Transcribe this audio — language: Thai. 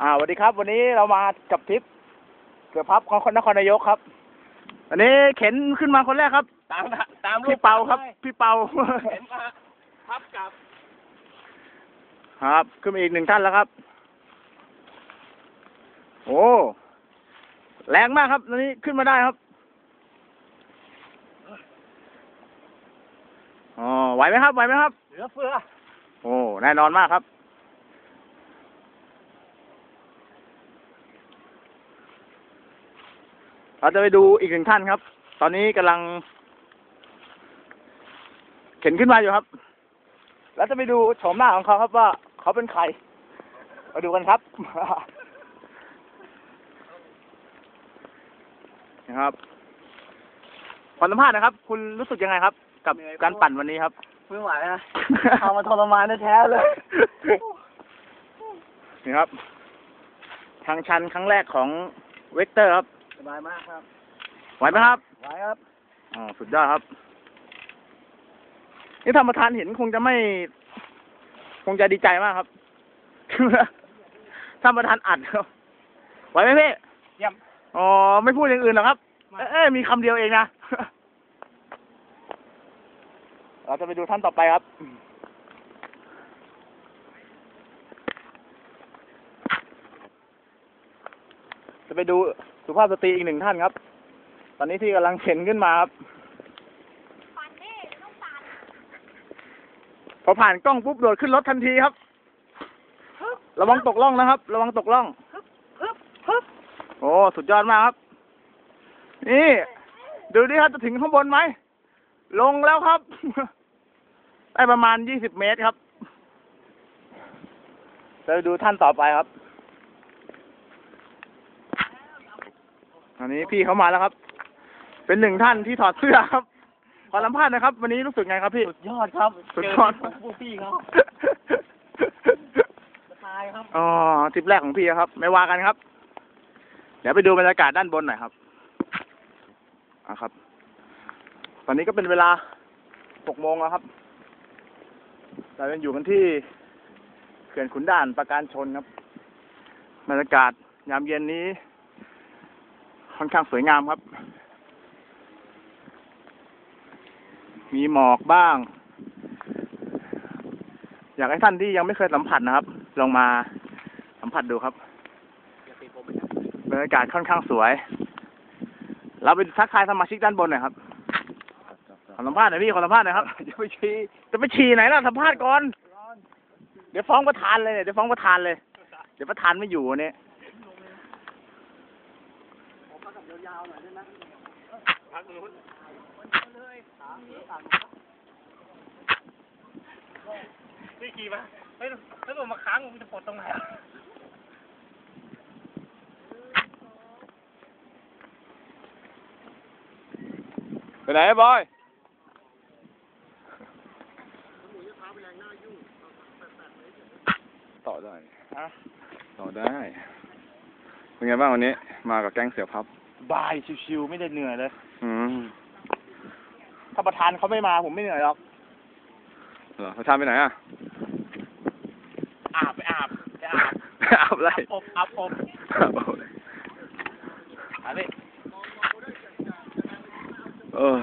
อ่าสวัสดีครับ วันนี้เรามากับทริปเกือบพับของคนนครนายกครับ อันนี้เข็นขึ้นมาคนแรกครับ ตามนะตามรูพี่ปเปาครับ พี่เปาเห็นมาพับกับ ครับ ขึ้นมาอีกหนึ่งท่านแล้วครับ โอ้แรงมากครับตอนนี้ขึ้นมาได้ครับอ๋อไหวไหมครับไหวไหมครับ เหลือเฟือ โอ้แน่นอนมากครับ เราจะไปดูอีกหนึ่งท่านครับ ตอนนี้กำลัง เข็นขึ้นมาอยู่ครับ แล้วจะไปดูโฉมหน้าของเขาครับว่าเขาเป็นใคร มาดูกันครับนะครับขอสัมภาษณ์นะครับ คุณรู้สึกยังไงครับ กับการปั่นวันนี้ครับไม่ไหวนะเอามาทรมานแท้ๆเลย นี่ครับ ทางชันครั้งแรกของเวกเตอร์ครับส บายมากครับ ไหวไหมครับ ไหวครับ อ๋อ สุดยอดครับ นี่ธรรมทานเห็นคงจะไม่ คงจะดีใจมากครับธรรมทานอัดครับ ไหวไหมพี่เยี่ยมอ๋อ ไม่พูดอย่างอื่นหรอกครับ เอ้ยมีคำเดียวเองนะ เราจะไปดูท่านต่อไปครับจะไปดู สุภาพสตรีอีกหนึ่งท่านครับ ตอนนี้ที่กำลังเข็นขึ้นมาครับปั่นดิต้องปั่นพอผ่านกล้องปุ๊บโดดขึ้นรถทันทีครับระวังตกล่องนะครับ ระวังตกล่องโอ้สุดยอดมากครับ นี่ ดูดิครับจะถึงข้างบนไหม ลงแล้วครับ ได้ประมาณยี่สิบเมตรครับ เราดูท่านต่อไปครับ อันนี้พี่เขามาแล้วครับ เป็นหนึ่งท่านที่ถอดเสื้อครับ ขอสัมภาษณ์นะครับ วันนี้รู้สึกไงครับพี่ สุดยอดครับสุดยอดเจพวกพี่เขาจะตายครับ อ๋อทริปแรกของพี่ครับ ไม่ว่ากันครับ เดี๋ยวไปดูบรรยากาศด้านบนหน่อยครับอะครับ ตอนนี้ก็เป็นเวลาหกโมงแล้วครับ เรายังอยู่กันที่เขื่อนขุนด่านประการชนครับ บรรยากาศยามเย็นนี้ ค่อนข้างสวยงามครับ มีหมอกบ้าง อยากให้ท่านที่ยังไม่เคยสัมผัสนะครับ ลองมาสัมผัสดูครับบรรยากาศค่อนข้างสวย เราไปทักทายสมาชิกด้านบนหน่อยครับ ขอสัมภาษณ์หน่อยพี่ ขอสัมภาษณ์หน่อยครับ จะไปฉี่จะไปฉี่ไหนล่ะ สัมภาษณ์ก่อน เดี๋ยวฟ้องประธานเลยเนี่ย เดี๋ยวฟ้องประธานเลย เดี๋ยวประธานไม่อยู่เนี่ย วันนี้นี่ขี่มาเฮ้ยถ้าผมมาค้างผมจะปวดตรงไหนอะไปไหนบอยต่อได้ฮะต่อได้ เป็นไงบ้างวันนี้ มากับแก๊งเสือพับ บายชิวๆไม่ได้เหนื่อยเลย อืมถ้าประธานเขาไม่มาผมไม่เหนื่อยหรอกเหรอพระชานไปไหนอะ อาบไปอาบไปอาบอาบอะไรอาบอบอาบอบอาบอะไรอาบดิเออ